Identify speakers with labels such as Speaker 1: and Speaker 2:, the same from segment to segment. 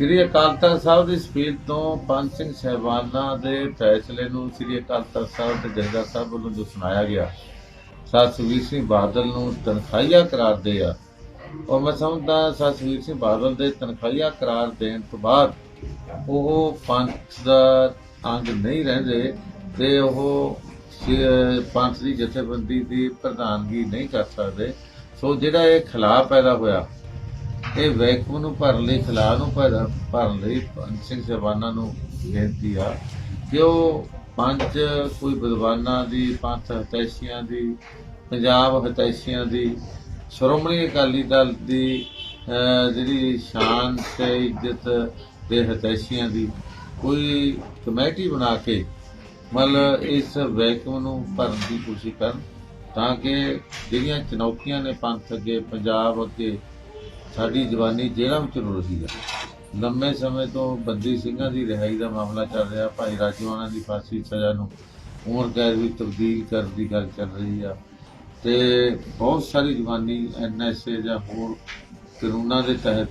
Speaker 1: ਸ੍ਰੀ ਅਕਾਲ ਤਖਤ ਸਾਹਿਬ ਦੀ speed ਤੋਂ ਪੰਜ ਸਿੰਘ ਸਹਿਬਾਨਾਂ ਦੇ ਫੈਸਲੇ ਨੂੰ ਸ੍ਰੀ ਅਕਾਲ ਤਖਤ ਸਾਹਿਬ ਤੇ ਜਥੇਦਾਰ ਸਾਹਿਬ ਵੱਲੋਂ ਜੋ ਸੁਣਾਇਆ ਗਿਆ ਸਰ ਸੁਖਬੀਰ ਸਿੰਘ ਬਾਦਲ ਨੂੰ ਤਨਖਾਹੀਆ ਕਰਾਰ ਦੇ ਆ। ਔਰ ਮੈਂ ਸਮਝਦਾ ਸਰ ਸੁਖਬੀਰ ਸਿੰਘ ਬਾਦਲ ਦੇ ਤਨਖਾਹੀਆ ਕਰਾਰ ਦੇਣ ਤੋਂ ਬਾਅਦ ਉਹ ਪੰਥ ਦਾ ਅੰਗ ਨਹੀਂ ਰਹਿੰਦੇ ਤੇ ਉਹ ਪੰਥ ਦੀ ਜਥੇਬੰਦੀ ਦੀ ਪ੍ਰਧਾਨਗੀ ਨਹੀਂ ਕਰ ਸਕਦੇ। ਸੋ ਜਿਹੜਾ ਇਹ ਖਿਲਾ ਪੈਦਾ ਹੋਇਆ ਇਹ ਵੈਕੂਮ ਨੂੰ ਭਰਨ ਲਈ ਖਿਲਾਫ ਨੂੰ ਪੈਦਾ ਭਰਨ ਲਈ, ਪੰਜ ਸਿੰਘ ਸਾਹਿਬਾਨਾਂ ਨੂੰ ਬੇਨਤੀ ਆ ਕਿ ਉਹ ਪੰਜ ਕੋਈ ਵਿਦਵਾਨਾਂ ਦੀ ਪੰਥ ਹਤੈਸ਼ੀਆਂ ਦੀ, ਪੰਜਾਬ ਹਤੈਸ਼ੀਆਂ ਦੀ, ਸ਼੍ਰੋਮਣੀ ਅਕਾਲੀ ਦਲ ਦੀ ਜਿਹੜੀ ਸ਼ਾਨ ਤੇ ਇੱਜ਼ਤ ਦੇ ਹਤੈਸ਼ੀਆਂ ਦੀ ਕੋਈ ਕਮੇਟੀ ਬਣਾ ਕੇ ਮਤਲਬ ਇਸ ਵੈਕੂਮ ਨੂੰ ਭਰਨ ਦੀ ਕੋਸ਼ਿਸ਼ ਕਰਨ ਤਾਂ ਕਿ ਜਿਹੜੀਆਂ ਚੁਣੌਤੀਆਂ ਨੇ ਪੰਥ ਅੱਗੇ, ਪੰਜਾਬ ਅੱਗੇ ਸਾਡੀ ਜਵਾਨੀ ਜੇਲ੍ਹਾਂ ਵਿੱਚ ਰੁਲ ਰਹੀ ਹੈ ਲੰਮੇ ਸਮੇਂ ਤੋਂ ਬੰਦੀ ਸਿੰਘਾਂ ਦੀ ਰਿਹਾਈ ਦਾ ਮਾਮਲਾ ਚੱਲ ਰਿਹਾ, ਭਾਈ ਰਾਜਵਾਨਾ ਦੀ ਫਾਂਸੀ ਸਜ਼ਾ ਨੂੰ ਉਮਰ ਕੈਦ ਵਿੱਚ ਤਬਦੀਲ ਕਰਨ ਦੀ ਗੱਲ ਚੱਲ ਰਹੀ ਆ। ਤੇ ਬਹੁਤ ਸਾਰੀ ਜਵਾਨੀ ਐਨਐਸਏ ਜਾਂ ਹੋਰ ਕਾਨੂੰਨਾਂ ਦੇ ਤਹਿਤ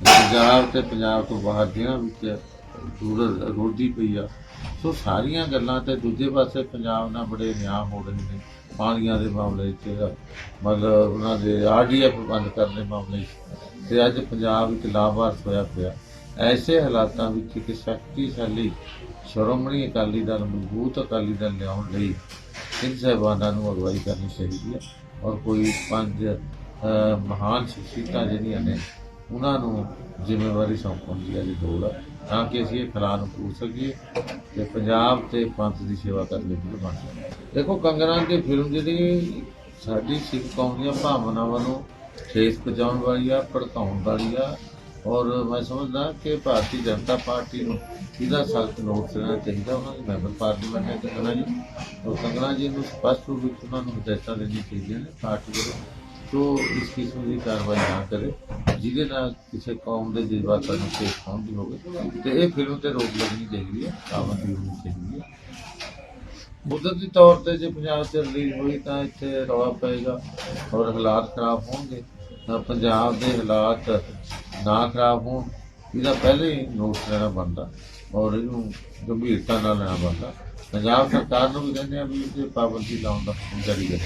Speaker 1: ਪੰਜਾਬ ਤੇ ਪੰਜਾਬ ਤੋਂ ਬਾਹਰ ਜੇਲ੍ਹਾਂ ਵਿੱਚ ਰੁਲ, ਰੁਲਦੀ ਪਈ ਆ। ਸੋ ਸਾਰੀਆਂ ਗੱਲਾਂ ਤੇ ਦੂਜੇ ਪਾਸੇ ਪੰਜਾਬ ਨਾਲ ਬੜੇ ਨਿਆਂ ਹੋ ਰਹੇ ਨੇ। ਪਾਣੀਆਂ ਦੇ ਮਾਮਲੇ 'ਚ, ਮਤਲਬ ਉਹਨਾਂ ਦੇ ਆਰਡੀਐਫ ਬੰਦ ਕਰਨ ਦੇ ਮਾਮਲੇ 'ਚ। ਤੇ ਅੱਜ ਪੰਜਾਬ ਵਿੱਚ ਲਾਭਾਰਥ ਹੋਇਆ ਪਿਆ। ਐਸੇ ਹਾਲਾਤਾਂ ਵਿੱਚ ਇੱਕ ਸ਼ਕਤੀਸ਼ਾਲੀ ਸ਼੍ਰੋਮਣੀ ਅਕਾਲੀ ਦਲ, ਮਜ਼ਬੂਤ ਅਕਾਲੀ ਦਲ ਲਿਆਉਣ ਲਈ ਸਿੰਘ ਸਾਹਿਬਾਨਾਂ ਨੂੰ ਅਗਵਾਈ ਕਰਨੀ ਚਾਹੀਦੀ ਹੈ। ਔਰ ਕੋਈ ਪੰਜ ਮਹਾਨ ਸ਼ਖਸੀਅਤਾਂ ਜਿਹੜੀਆਂ ਨੇ ਉਹਨਾਂ ਨੂੰ ਜ਼ਿੰਮੇਵਾਰੀ ਸੌਂਪਣ ਦੀ ਅੱਜ ਲੋੜ ਆ, ਤਾਂ ਕਿ ਅਸੀਂ ਇਹ ਖਲਾ ਨੂੰ ਪੂਰ ਸਕੀਏ ਤੇ ਪੰਜਾਬ ਤੇ ਪੰਥ ਦੀ ਸੇਵਾ ਕਰਨ ਲਈ ਵੀ ਬਣ ਸਕੀਏ। ਦੇਖੋ ਕੰਗਨਾ ਦੀ ਫਿਲਮ ਜਿਹੜੀ ਸਾਡੀ ਸਿੱਖ ਕੌਮ ਦੀਆਂ ਭਾਵਨਾਵਾਂ ਨੂੰ ਠੇਸ ਪਹੁੰਚਾਉਣ ਵਾਲੀ ਆ, ਭੜਕਾਉਣ ਵਾਲੀ ਆ, ਔਰ ਮੈਂ ਸਮਝਦਾ ਕਿ ਭਾਰਤੀ ਜਨਤਾ ਪਾਰਟੀ ਨੂੰ ਇਹਦਾ ਸਖਤ ਨੋਟ ਲੈਣਾ ਚਾਹੀਦਾ, ਉਹਨਾਂ ਦੇ ਮੈਂਬਰ ਪਾਰਲੀਮੈਂਟ ਨੇ ਕੰਗਨਾ ਜੀ। ਔਰ ਕੰਗਨਾ ਜੀ ਨੂੰ ਸਪਸ਼ਟ ਰੂਪ ਵਿੱਚ ਉਹਨਾਂ ਨੂੰ ਹਦਾਇਤਾਂ ਦੇਣੀਆਂ ਚਾਹੀਦੀਆਂ ਨੇ, ਪਾਰਟੀ ਵੱਲੋਂ ਤੋ ਇਸ ਕਿਸਮ ਦੀ ਕਾਰਵਾਈ ਨਾ ਕਰੇ, ਜਿਹਦੇ ਨਾਲ ਕਿਸੇ ਕੌਮ ਦੇ ਜਜ਼ਬਾਤਾਂ ਨੂੰ ਠੇਸ ਪਹੁੰਚਦੀ ਹੋਵੇ, ਤੇ ਇਹ ਫਿਲਮ ਤੇ ਰੋਕ ਲੱਗਣੀ ਚਾਹੀਦੀ ਹੈ ਪਾਬੰਦੀ ਹੋਣੀ ਚਾਹੀਦੀ ਹੈ। ਕੁਦਰਤੀ ਤੌਰ ਤੇ ਜੇ ਪੰਜਾਬ 'ਚ ਰਿਲੀਜ਼ ਹੋਈ ਤਾਂ ਇੱਥੇ ਰੌਲਾ ਪਏਗਾ ਔਰ ਹਾਲਾਤ ਖਰਾਬ ਹੋਣਗੇ। ਤਾਂ ਪੰਜਾਬ ਦੇ ਹਾਲਾਤ ਨਾ ਖਰਾਬ ਹੋਣ, ਇਹਦਾ ਪਹਿਲੇ ਨੋਟ ਲੈਣਾ ਬਣਦਾ ਔਰ ਇਹਨੂੰ ਗੰਭੀਰਤਾ ਨਾਲ ਲੈਣਾ ਬਣਦਾ। ਪੰਜਾਬ ਸਰਕਾਰ ਨੂੰ ਵੀ ਕਹਿੰਦੇ ਆ ਵੀ ਇਹ ਪਾਬੰਦੀ ਲਾਉਣ ਦਾ ਹੁਕਮ ਜਾਰੀ ਕਰੇ।